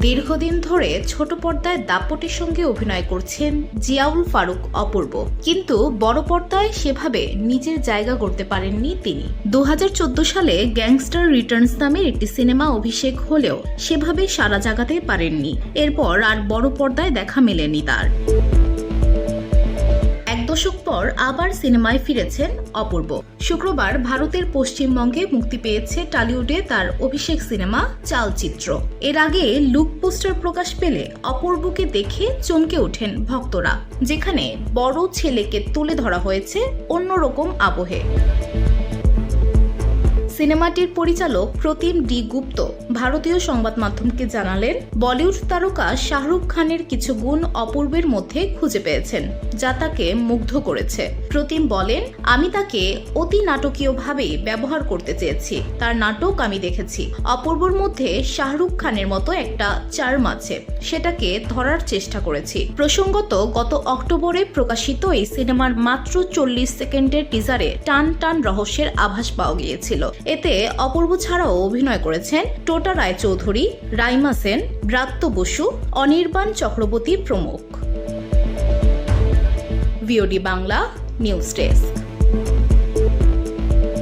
দীর্ঘদিন ধরে ছোট পর্দায় দাপটের সঙ্গে অভিনয় করছেন জিয়াউল ফারুক অপূর্ব। কিন্তু বড় পর্দায় সেভাবে নিজের জায়গা করতে পারেননি তিনি। দু হাজার চোদ্দ সালে গ্যাংস্টার রিটার্নস নামের একটি সিনেমা অভিষেক হলেও সেভাবে সারা জাগাতে পারেননি। এরপর আর বড় পর্দায় দেখা মেলেনি তার। দশক পর আবার সিনেমায় ফিরেছেন অপূর্ব। শুক্রবার ভারতের পশ্চিমবঙ্গে মুক্তি পেয়েছে টলিউডে তার অভিষেক সিনেমা চালচিত্র। এর আগে লুক পোস্টার প্রকাশ পেলে অপূর্বকে দেখে চমকে ওঠেন ভক্তরা, যেখানে বড় ছেলেকে তুলে ধরা হয়েছে অন্যরকম আবহে। সিনেমাটির পরিচালক প্রতিম ডি গুপ্ত। ভারতীয় সংবাদ মাধ্যমকে জানালেন, বলিউড তারকা শাহরুখ খানের কিছু গুণ অপূর্বের মধ্যে খুঁজে পেয়েছেন, যা তাকে মুগ্ধ করেছে। প্রতিম বলেন, আমি তাকে অতি নাটকীয়ভাবে ব্যবহার করতে চেয়েছি। তার নাটক আমি দেখেছি। অপূর্বর মধ্যে শাহরুখ খানের মতো একটা চার্ম আছে। সেটাকে ধরার চেষ্টা করেছি। প্রসঙ্গত, গত অক্টোবরে প্রকাশিত এই সিনেমার মাত্র চল্লিশ সেকেন্ডের টিজারে টান টান রহস্যের আভাস পাওয়া গিয়েছিল। এতে অপূর্ব ছাড়াও অভিনয় করেছেন টোটা রায়চৌধুরী, রাইমা সেন, ব্রাত্য বসু, অনির্বাণ চক্রবর্তী প্রমুখ। VOD Bangla news desk